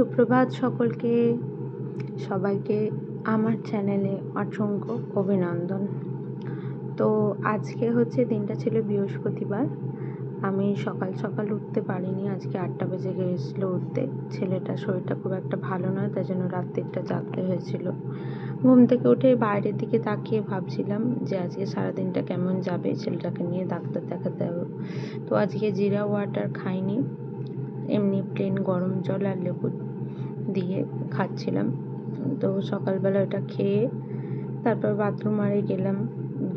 সুপ্রভাত সকলকে। সবাইকে আমার চ্যানেলে অসংখ্য অভিনন্দন। তো আজকে হচ্ছে দিনটা ছিল বৃহস্পতিবার। আমি সকাল সকাল উঠতে পারিনি, আজকে আটটা বেজে গিয়েছিল উঠতে। ছেলেটার শরীরটা খুব একটা ভালো নয়, তাই জন্য রাত্রিটা জাগতে হয়েছিল। ঘুম থেকে উঠে বাইরের দিকে তাকিয়ে ভাবছিলাম যে আজকে সারাদিনটা কেমন যাবে, ছেলেটাকে নিয়ে ডাক্তার দেখাতে হবে তো আজকে জিরা ওয়াটার খাইনি, এমনি প্লেন গরম জল আর লেবু দিয়ে খাচ্ছিলাম। তো সকালবেলা ওটা খেয়ে তারপর বাথরুম আরে গেলাম,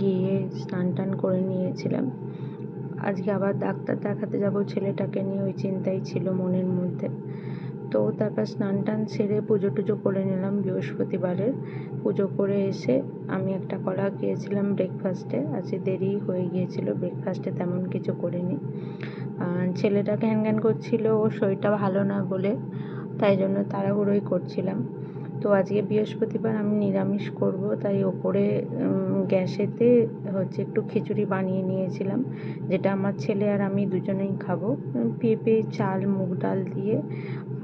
গিয়ে স্নান টান করে নিয়েছিলাম। আজকে আবার ডাক্তার দেখাতে যাব ছেলেটাকে নিয়ে, ওই চিন্তাই ছিল মনের মধ্যে। তো তারপর স্নান টান সেরে পুজো টুজো করে নিলাম বৃহস্পতিবারের। পুজো করে এসে আমি একটা কলা গিয়েছিলাম ব্রেকফাস্টে আজকে দেরি হয়ে গিয়েছিল ব্রেকফাস্টে তেমন কিছু করিনি। ছেলেটা ঘ্যান ঘ্যান করছিল, ওর শরীরটা ভালো না বলে তাই জন্য তাড়াহুড়োই করছিলাম। তো আজকে বৃহস্পতিবার আমি নিরামিষ করব, তাই ওপরে গ্যাসেতে হচ্ছে একটু খিচুড়ি বানিয়ে নিয়েছিলাম, যেটা আমার ছেলে আর আমি দুজনেই খাব। পেঁপে, চাল, মুগ ডাল দিয়ে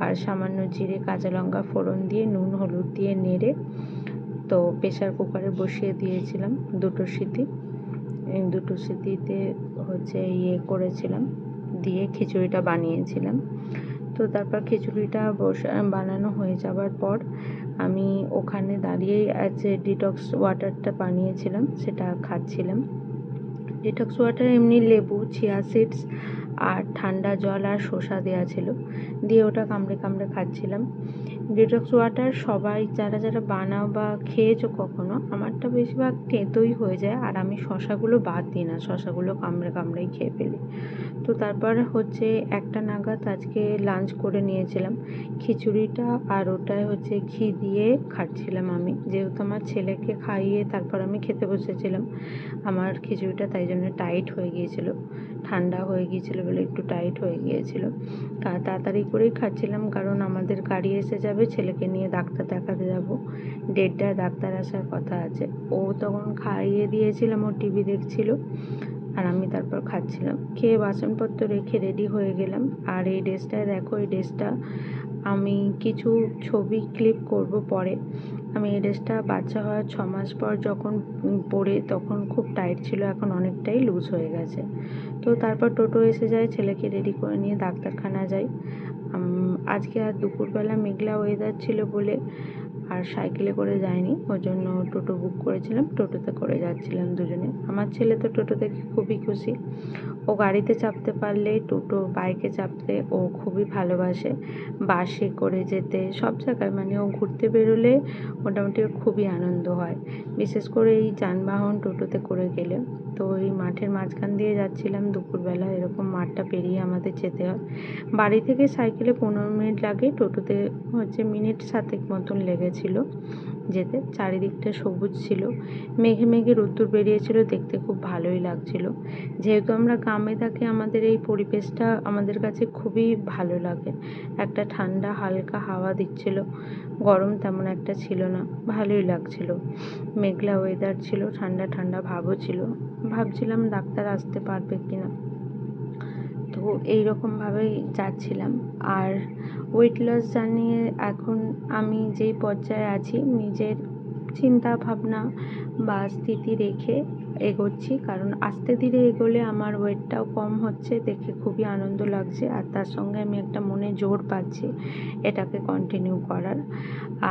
আর সামান্য জিরে, কাঁচা লঙ্কা ফোড়ন দিয়ে, নুন, হলুদ দিয়ে নেড়ে তো প্রেশার কুকারে বসিয়ে দিয়েছিলাম দুটো সিটি। দুটো সিটিতে হচ্ছে ইয়ে করেছিলাম, দিয়ে খিচুড়িটা বানিয়েছিলাম। তো তারপর খিচুড়িটা বসা বানানো হয়ে যাওয়ার পর আমি ওখানে দাঁড়িয়েই আছে ডিটক্স ওয়াটারটা বানিয়েছিলাম, সেটা খাচ্ছিলাম। ডিটক্স ওয়াটার এমনি লেবু চিয়া সিডস আর ঠান্ডা জল আর শসা দেওয়া ছিল। দিয়ে ওটা কামড়ে কামড়ে খাচ্ছিলাম। ডিটক্স ওয়াটার সবাই যারা যারা বানাও বা খেয়েছো কখনো, আমারটা বেশিরভাগ তেঁতোই হয়ে যায় আর আমি শশাগুলো বাদ দিই না। শসাগুলো কামড়ে কামড়েই খেয়ে ফেলি। তো তারপর হচ্ছে একটা নাগাদ আজকে লাঞ্চ করে নিয়েছিলাম। খিচুড়িটা আর ওটায় হচ্ছে ঘি দিয়ে খাচ্ছিলাম আমি। যেহেতু আমার ছেলেকে খাইয়ে তারপর আমি খেতে বসেছিলাম, আমার খিচুড়িটা তাই জন্য টাইট হয়ে গিয়েছিল, ঠান্ডা হয়ে গিয়েছিল বলে একটু টাইট হয়ে গিয়েছিল। তাড়াতাড়ি করেই খাচ্ছিলাম কারণ আমাদের গাড়ি এসে যাবে, ছেলেকে নিয়ে ডাক্তার দেখাতে যাব। দেড়টায় ডাক্তার আসার কথা আছে। ও তখন খাইয়ে দিয়েছিলাম ও টিভি দেখছিল। আর আমি তারপর খাচ্ছিলাম। খেয়ে বাসনপত্র রেখে রেডি হয়ে গেলাম। আর এই ড্রেসটায় দেখো, এই ড্রেসটা আমি কিছু ছবি ক্লিপ করব পরে। আমি এই ড্রেসটা বাচ্চা হওয়ার ছ মাস পর যখন পরে তখন খুব টাইট ছিল, এখন অনেকটাই লুজ হয়ে গেছে। তো তারপর টোটো এসে যায়, ছেলেকে রেডি করে নিয়ে ডাক্তারখানা যাই আজকে আর দুপুরবেলা মেঘলা ওয়েদার ছিল বলে আর সাইকেলে করে যায়নি ওই জন্য টোটো বুক করেছিলাম। টোটোতে করে যাচ্ছিলাম দুজনে। আমার ছেলে তো টোটো দেখে খুবই খুশি। ও গাড়িতে চাপতে পারলে, টোটো বাইকে চাপতে ও খুবই ভালোবাসে। বাসে করে যেতে, সব জায়গায় মানে ও ঘুরতে বেরোলে মোটামুটি খুবই আনন্দ হয়। বিশেষ করে এই যানবাহন টোটোতে করে গেলে। তো এই মাঠের মাঝখান দিয়ে যাচ্ছিলাম দুপুরবেলা, এরকম মাঠটা পেরিয়ে আমাদের যেতে হয়। বাড়ি থেকে সাইকেলে পনেরো মিনিট লাগে, টোটোতে হচ্ছে মিনিট সাতেক মতন লেগেছিল যেতে চারিদিকটা সবুজ ছিল। মেঘে মেঘে রোদ্দুর বেরিয়েছিল, দেখতে খুব ভালোই লাগছিল। যেহেতু আমরা গ্রামে থাকি, আমাদের এই পরিবেশটা আমাদের কাছে খুবই ভালো লাগে। একটা ঠান্ডা, হালকা হাওয়া দিচ্ছিল। গরম তেমন একটা ছিল না, ভালোই লাগছিল। মেঘলা ওয়েদার ছিল, ঠান্ডা ঠান্ডা ভাবও ছিল। ভাবছিলাম ডাক্তার আসতে পারবে কি না তো এই যাচ্ছিলাম। আর ওয়েট লস জানিয়ে এখন আমি যেই পর্যায়ে আছি, নিজের চিন্তা ভাবনা বা স্থিতি রেখে এগোচ্ছি, কারণ আস্তে ধীরে এগোলে আমার ওয়েটটাও কম হচ্ছে, দেখে খুবই আনন্দ লাগছে, আর তার সঙ্গে আমি একটা মনে জোর পাচ্ছি এটাকে কন্টিনিউ করার।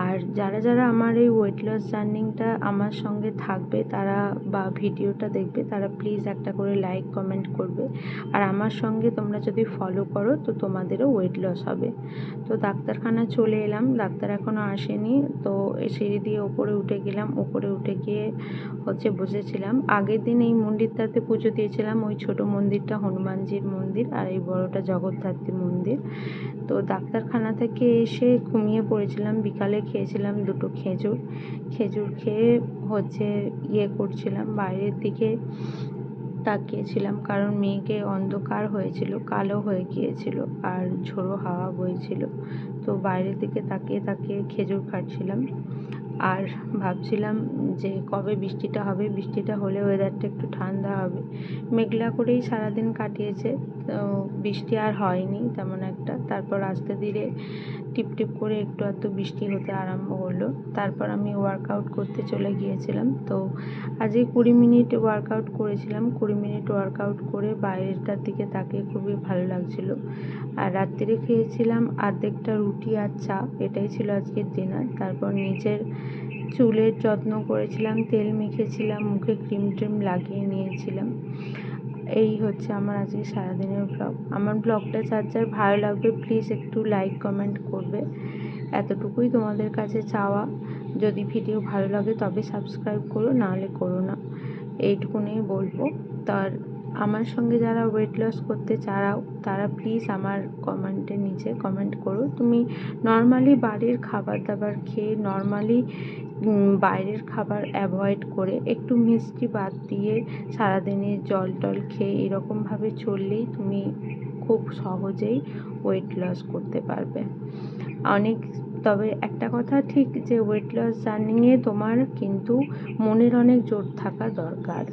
আর যারা যারা আমার এই ওয়েট লস জার্নিংটা আমার সঙ্গে থাকবে, তারা বা ভিডিওটা দেখবে, তারা প্লিজ একটা করে লাইক কমেন্ট করবে। আর আমার সঙ্গে তোমরা যদি ফলো করো, তো তোমাদেরও ওয়েট লস হবে। তো ডাক্তারখানা চলে এলাম, ডাক্তার এখনও আসেনি, তো সিঁড়ি দিয়ে ওপরে উঠে গেলাম, ওপরে উঠে গিয়ে হচ্ছে বসেছিলাম। আগের দিন এই মন্দিরটাতে পুজো দিয়েছিলাম, ওই ছোট মন্দিরটা হনুমানজির মন্দির আর এই বড়টা জগদ্ধাত্রী মন্দির। তো ডাক্তারখানা থেকে এসে ঘুমিয়ে পড়েছিলাম, বিকালে খেয়েছিলাম দুটো খেজুর। খেজুর খেয়ে হচ্ছে ইয়ে করছিলাম, বাইরের দিকে তাকিয়েছিলাম কারণ মেঘে অন্ধকার হয়েছিল, কালো হয়ে গিয়েছিল আর ঝোড়ো হাওয়া বইছিল। তো বাইরের দিকে তাকিয়ে তাকিয়ে খেজুর খাচ্ছিলাম। আর ভাবছিলাম যে কবে বৃষ্টিটা হবে? বৃষ্টিটা হলে ওয়েদারটা একটু ঠান্ডা হবে। মেঘলা করেই সারাদিন কাটিয়েছে, তো বৃষ্টি আর হয়নি তেমন একটা। তারপর আস্তে ধীরে টিপ টিপ করে একটু আধটু বৃষ্টি হতে আরম্ভ হলো। তারপর আমি ওয়ার্কআউট করতে চলে গিয়েছিলাম। তো আজকে কুড়ি মিনিট ওয়ার্কআউট করেছিলাম। কুড়ি মিনিট ওয়ার্কআউট করে বাইরেটার দিকে তাকিয়ে খুবই ভালো লাগছিল। আর রাত্রিরে খেয়েছিলাম আর্ধেকটা রুটি আর চা। এটাই ছিল আজকের ডিনার তারপর নিজের চুলের যত্ন করেছিলাম, তেল মেখেছিলাম, মুখে ক্রিম ট্রিম লাগিয়ে নিয়েছিলাম। এই হচ্ছে আমার আজকে সারাদিনের ব্লগ আমার ব্লগটা যার যার ভালো লাগবে প্লিজ একটু লাইক কমেন্ট করবে। এতটুকুই তোমাদের কাছে চাওয়া। যদি ভিডিও ভালো লাগে তবে সাবস্ক্রাইব করো, নাহলে করো না। এইটুকুনি বলব। তার আমার সঙ্গে যারা ওয়েট লস করতে চাও তারা প্লিজ আমার কমেন্টের নিচে কমেন্ট করো। তুমি নর্মালি বাড়ির খাবার দাবার খেয়ে নর্মালি বাইরের খাবার অ্যাভয়েড করে একটু মিষ্টি বাদ দিয়ে সারাদিনে জল টল খেয়ে এরকমভাবে চললেই তুমি খুব সহজেই ওয়েট লস করতে পারবে। অনেক, তবে একটা কথা ঠিক যে ওয়েট লস জার্নিংয়ে তোমার কিন্তু মনের অনেক জোর থাকা দরকার।